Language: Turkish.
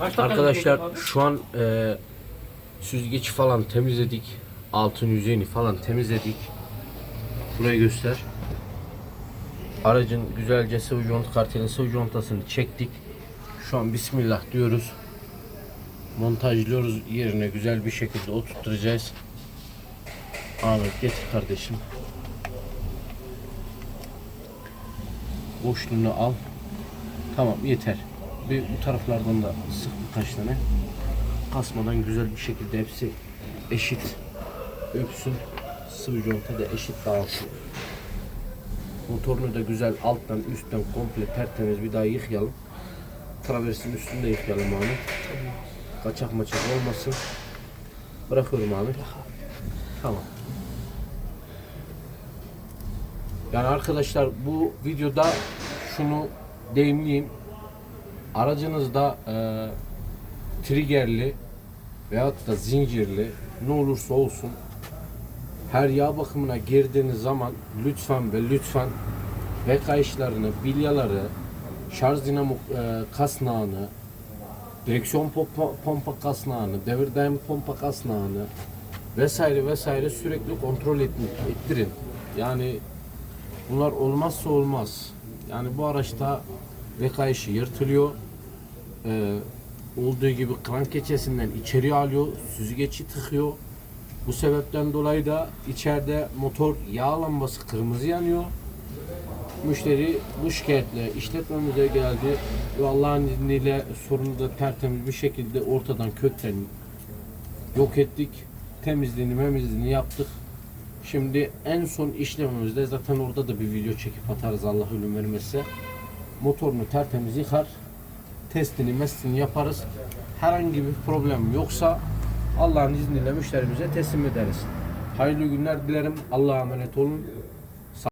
Arkadaşlar şu an e, süzgeci falan temizledik. Altın yüzeyini falan temizledik. Burayı göster. Aracın güzelce sıvı conta kartelin sıvı contasını çektik. Şu an bismillah diyoruz. Montajlıyoruz yerine güzel bir şekilde oturtacağız. Ahmet getir kardeşim. Boşluğunu al. Tamam yeter. Bir bu taraflardan da sık birkaç tane. Kasmadan güzel bir şekilde hepsi eşit öpsün. Sıvı conta da eşit dağılsın. Motorunu da güzel alttan üstten komple tertemiz bir daha yıkayalım. Traversin üstünde yıkayalım abi. Kaçak maçak olmasın. Bırakıyorum abi. Tamam. Yani arkadaşlar bu videoda şunu deyimleyeyim. Aracınızda e, triggerli veyahut da zincirli ne olursa olsun her yağ bakımına girdiğiniz zaman lütfen ve lütfen ve kayışlarını, bilyaları, şarj dinamo e, kasnağını, direksiyon pompa, pompa kasnağını, devir daim pompa kasnağını vesaire vesaire sürekli kontrol etmek, ettirin. Yani bunlar olmazsa olmaz. Yani bu araçta ve kayışı yırtılıyor. Ee, olduğu gibi kran keçesinden içeriye alıyor, süzgeci tıkıyor. Bu sebepten dolayı da içeride motor yağ lambası kırmızı yanıyor. Müşteri bu şikayetle işletmemize geldi ve Allah'ın izniyle sorunu da tertemiz bir şekilde ortadan kökten yok ettik. Temizliğini memizliğini yaptık. Şimdi en son işlemimizde zaten orada da bir video çekip atarız Allah ölüm vermezse. Motorunu tertemiz yıkar. Testini mestini yaparız. Herhangi bir problem yoksa Allah'ın izniyle müşterimize teslim ederiz. Hayırlı günler dilerim. Allah'a emanet olun.